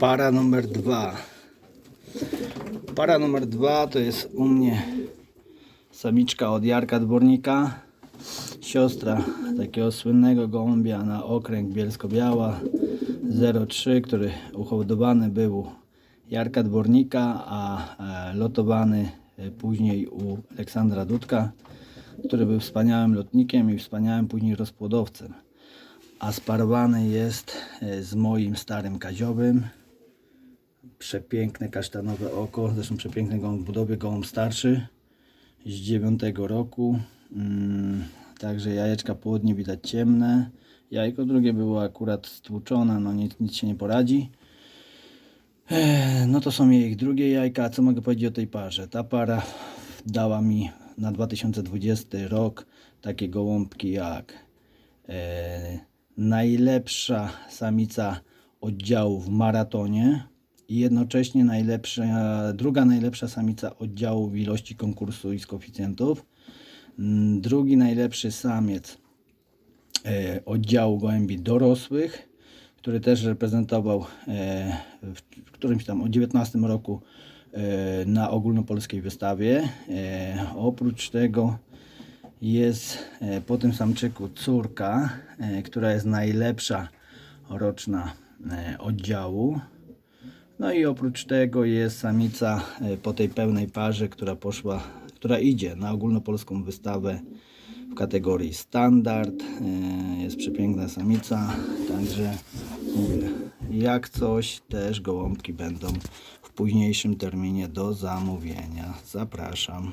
Para numer dwa. Para numer dwa to jest u mnie samiczka od Jarka Dwornika. Siostra takiego słynnego gołębia na okręg Bielsko-Biała 03, który uhodowany był Jarka Dwornika, a e, lotowany e, później u Aleksandra Dudka, który był wspaniałym lotnikiem i wspaniałym później rozpłodowcem. A sparowany jest e, z moim starym kaziowym. Przepiękne kasztanowe oko, zresztą przepiękny gołąb w budowie, gołąb starszy z dziewiątego roku. Mm, także jajeczka płodnie widać ciemne. Jajko drugie było akurat stłuczone, no nic, nic się nie poradzi. No to są jej drugie jajka. Co mogę powiedzieć o tej parze? Ta para dała mi na 2020 rok takie gołąbki jak e, najlepsza samica oddziału w maratonie i jednocześnie najlepsza, druga najlepsza samica oddziału w ilości konkursu i z koeficjentów. Mm, Drugi najlepszy samiec e, oddziału gołębi dorosłych, który też reprezentował e, w, którymś tam o 19 roku e, na ogólnopolskiej wystawie. Oprócz tego jest po tym samczyku córka, która jest najlepsza roczna oddziału. No i oprócz tego jest samica e, po tej pełnej parze, która poszła, która idzie na ogólnopolską wystawę w kategorii standard. E, Jest przepiękna samica, także jak coś też gołąbki będą w późniejszym terminie do zamówienia. Zapraszam.